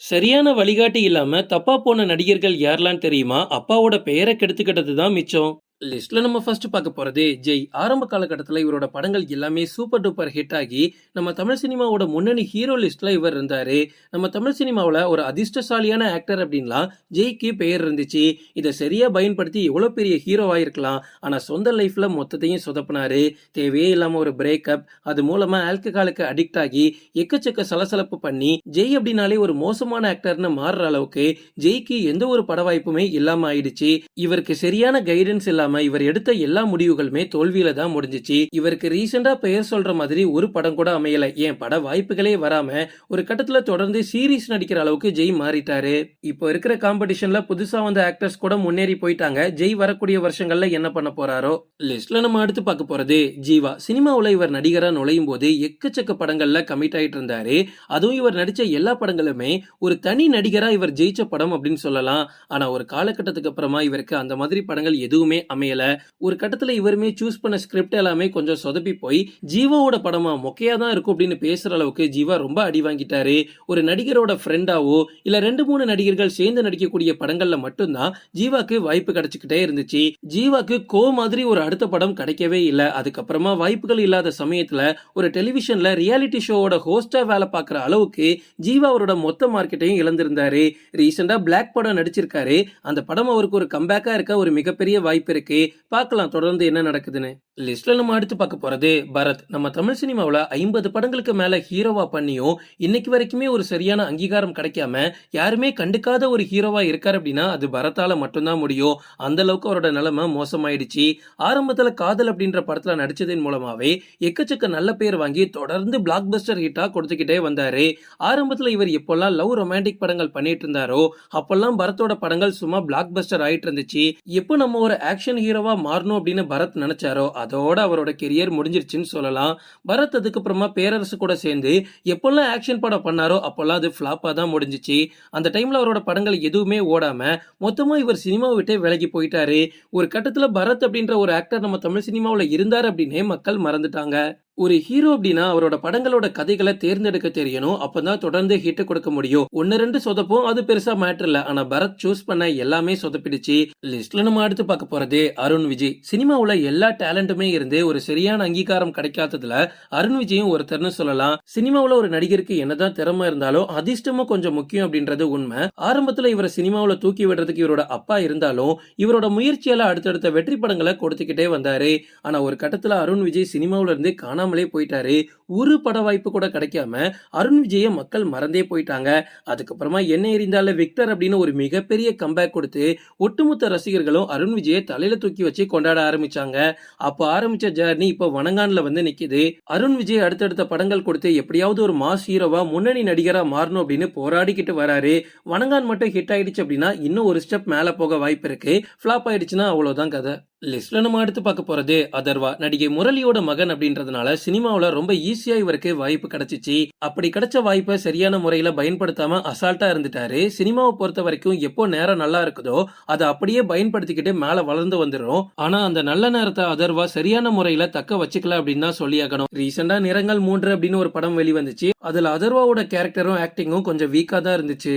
சரியான வழிகாட்டி இல்லாம தப்பா போன நடிகர்கள் யாரெல்லாம் தெரியுமா? அப்பாவோட பெயரை கெடுத்துக்கிட்டது தான் மிச்சம். லிஸ்ட்ல நம்ம ஃபர்ஸ்ட் பார்க்க போறது ஜெய். ஆரம்ப காலகட்டத்தில் இவரோட படங்கள் எல்லாமே சூப்பர் டூப்பர் ஹிட் ஆகி நம்ம தமிழ் சினிமாவோட முன்னணி ஹீரோ லிஸ்ட்ல இவர் இருந்தாரு. நம்ம தமிழ் சினிமாவில் ஒரு அதிர்ஷ்டசாலியான ஆக்டர் அப்படின்லாம் ஜெய்க்கு பெயர் இருந்துச்சு. இதை சரியா பயன்படுத்தி எவ்வளோ பெரிய ஹீரோவா இருக்கலாம் ஆனா சொந்த லைஃப்ல மொத்தத்தையும் சொதப்பினாரு. தேவையே இல்லாம ஒரு பிரேக்கப் அது மூலமா ஆல்கஹாலுக்கு அடிக்ட் ஆகி எக்கச்சக்க சலசலப்பு பண்ணி ஜெய் அப்படின்னாலே ஒரு மோசமான ஆக்டர்னு மாறுற அளவுக்கு ஜெய்க்கு எந்த ஒரு பட வாய்ப்புமே இல்லாம ஆயிடுச்சு. இவருக்கு சரியான கைடன்ஸ் இல்லாம இவர் எடுத்த எல்லா முடிவுகளுமே தோல்வியில தான் முடிஞ்சிச்சு. இவருக்கு ரீசெண்டா பெயர் சொல்ற மாதிரி ஒரு படம் கூட அமையல. ஏன் பட வாய்ப்புகளே வராம ஒரு கட்டத்துல தொடர்ந்து சீரீஸ் நடிக்கிற அளவுக்கு ஜெய் மாறிட்டாரு. இப்போ இருக்கிற காம்படிஷன்ல புதுசா வந்த ஆக்டர்ஸ் கூட முன்னேறி போயிட்டாங்க. ஜெய் வரக்கூடிய வருஷங்கள்ல என்ன பண்ண போறாரோ? லிஸ்ட்ல நம்ம அடுத்து பார்க்க போறது ஜீவா. சினிமாவுல இவர் நடிகரா நுழையும் போது எக்கச்சக்க படங்கள்ல கமிட் ஆயிட்டு இருந்தாரு. அதுவும் இவர் நடிச்ச எல்லா படங்களுமே ஒரு தனி நடிகரா இவர் ஜெயிச்ச படம் அப்படின்னு சொல்லலாம். ஆனா ஒரு காலகட்டத்துக்கு அப்புறமா இவருக்கு அந்த மாதிரி படங்கள் எதுவுமே அமையல. ஒரு கட்டத்துல இவருமே சூஸ் பண்ண ஸ்கிரிப்ட் எல்லாமே கொஞ்சம் சொதப்பி போய் ஜீவாவோட படமா மொக்கையா தான் இருக்கும் அப்படின்னு பேசுற அளவுக்கு ஜீவா ரொம்ப அடி வாங்கிட்டாரு. ஒரு நடிகரோட ஃப்ரெண்டாவோ இல்ல ரெண்டு மூணு நடிகர்கள் சேர்ந்து நடிக்கக்கூடிய படங்கள்ல மட்டும்தான் ஜீவாக்கு வாய்ப்பு கிடைச்சுக்கிட்டே இருந்துச்சு. ஜீவாக்கு கோ மாதிரி ஒரு அடுத்த படம் கிடைக்கவே இல்லை. அதுக்கப்புறமா வாய்ப்புகள் இல்லாத சமயத்துல ஒரு டெலிவிஷன்ல ரியாலிட்டி ஷோவோட ஹோஸ்டா வேலை பார்க்குற அளவுக்கு ஜீவா அவரோட மொத்த மார்க்கெட்டையும் இழந்திருந்தாரு. ரீசெண்டா பிளாக் படம் நடிச்சிருக்காரு. அந்த படம் அவருக்கு ஒரு கம்பேக்கா இருக்க ஒரு மிகப்பெரிய வாய்ப்பு இருக்கு. பார்க்கலாம் தொடர்ந்து என்ன நடக்குதுன்னு. லிஸ்ட்ல நம்ம அடுத்து பார்க்க போறது பரத். நம்ம தமிழ் சினிமாவில் ஐம்பது படங்களுக்கு மேல ஹீரோவா பண்ணியும் இன்னைக்கு வரைக்குமே ஒரு சரியான அங்கீகாரம் கிடைக்காம யாருமே கண்டுக்காத ஒரு ஹீரோவா இருக்காரு அப்படின்னா அது பரத்தால மட்டும்தான் முடியும். அந்த அளவுக்கு அவரோட நிலைமை மோசமாயிடுச்சு. ஆரம்பத்துல காதல் அப்படின்ற படத்துல நடிச்சதன் மூலமாவே எக்கச்சக்க நல்ல பேர் வாங்கி தொடர்ந்து பிளாக் பஸ்டர் ஹிட்டா கொடுத்துக்கிட்டே வந்தாரு. ஆரம்பத்துல இவர் எப்பெல்லாம் லவ் ரொமான்டிக் படங்கள் பண்ணிட்டு இருந்தாரோ அப்பெல்லாம் பரத்தோட படங்கள் சும்மா பிளாக் பஸ்டர் ஆயிட்டு இருந்துச்சு. எப்போ நம்ம ஒரு ஆக்ஷன் ஹீரோவா மாறணும் அப்படின்னு பரத் நினைச்சாரோ அதோட அவரோட கெரியர் முடிஞ்சிருச்சுன்னு சொல்லலாம். பரத் அதுக்கப்புறமா பேரரசு கூட சேர்ந்து எப்பெல்லாம் ஆக்ஷன் படம் பண்ணாரோ அப்பெல்லாம் அது ஃபிளாப்பா தான் முடிஞ்சிச்சு. அந்த டைம்ல அவரோட படங்கள் எதுவுமே ஓடாம மொத்தமா இவர் சினிமாவை விட்டே விலகி போயிட்டாரு. ஒரு கட்டத்துல பரத் அப்படின்ற ஒரு ஆக்டர் நம்ம தமிழ் சினிமாவில் இருந்தார் அப்படின்னே மக்கள் மறந்துட்டாங்க. ஒரு ஹீரோ அப்படின்னா அவரோட படங்களோட கதைகளை தேர்ந்தெடுக்க தெரியணும். அப்பதான் தொடர்ந்து ஹிட் கொடுக்க முடியும். ஒன்னு ரெண்டு சொதப்பும் அது பெருசா மேட்டர் இல்ல. ஆனா பரத் சூஸ் பண்ண எல்லாமே சொதப்பிடுச்சு. லிஸ்ட்ல நம்ம அடுத்து பார்க்க போறது அருண் விஜய். சினிமாவுல எல்லா டேலண்ட்டுமே இருந்து ஒரு சரியான அங்கீகாரம் கிடைக்காததுல அருண் விஜயும் ஒருத்தர்னு சொல்லலாம். சினிமாவுல ஒரு நடிகருக்கு என்னதான் திறமை இருந்தாலும் அதிர்ஷ்டமும் கொஞ்சம் முக்கியம் அப்படின்றது உண்மை. ஆரம்பத்துல இவரை சினிமாவுல தூக்கி விடுறதுக்கு இவரோட அப்பா இருந்தாலும் இவரோட முயற்சியால அடுத்தடுத்த வெற்றி படங்களை கொடுத்துக்கிட்டே வந்தாரு. ஆனா ஒரு கட்டத்துல அருண் விஜய் சினிமாவுல இருந்து காணாமலே போயிட்டாரு. ஒரு பட வாய்ப்பு கூட கிடைக்காம அருண் விஜய மக்கள் மறந்தே போயிட்டாங்க. அதுக்கப்புறமா என்ன எரிந்தால விக்டர் அப்படின்னு ஒரு மிகப்பெரிய கம்பேக் கொடுத்து ஒட்டுமொத்த ரசிகர்களும் அருண் விஜயை தலையில தூக்கி வச்சு கொண்டாட ஆரம்பிச்சாங்க. அப்போ ஆரம்பிச்ச ஜேர்னி இப்போ வனங்கான்ல வந்து நிக்குது. அருண் விஜய் அடுத்தடுத்த படங்கள் கொடுத்து எப்படியாவது ஒரு மாஸ் ஹீரோவா முன்னணி நடிகரா மாறணும் அப்படின்னு போராடிக்கிட்டு வராரு. வனங்கான் மட்டும் ஹிட் ஆயிடுச்சு அப்படின்னா இன்னும் ஒரு ஸ்டெப் மேல போக வாய்ப்பு இருக்கு. ஃபிளாப் ஆயிடுச்சுன்னா அவ்வளவுதான் கதை. லிஸ்ட்ல நம்ம அடுத்து பார்க்க போறது அதர்வா. நடிகை முரளியோட மகன் அப்படின்றதுனால சினிமாவில் ரொம்ப ஈஸியா இவருக்கு வாய்ப்பு கிடைச்சிச்சு. அப்படி கிடைச்ச வாய்ப்பை சரியான முறையில பயன்படுத்தாம அசால்ட்டா இருந்துட்டாரு. சினிமாவை பொறுத்த வரைக்கும் எப்போ நேரம் நல்லா இருக்குதோ அதை அப்படியே பயன்படுத்திக்கிட்டு மேல வளர்ந்து வந்துடும் ஆனா அந்த நல்ல நேரத்தை அதர்வா சரியான முறையில தக்க வச்சுக்கல அப்படின்னு தான் சொல்லியாகணும். ரீசெண்டா நிறங்கள் மூன்று அப்படின்னு ஒரு படம் வெளிவந்துச்சு. அதுல அதர்வாவோட கேரக்டரும் ஆக்டிங்கும் கொஞ்சம் வீக்கா தான் இருந்துச்சு.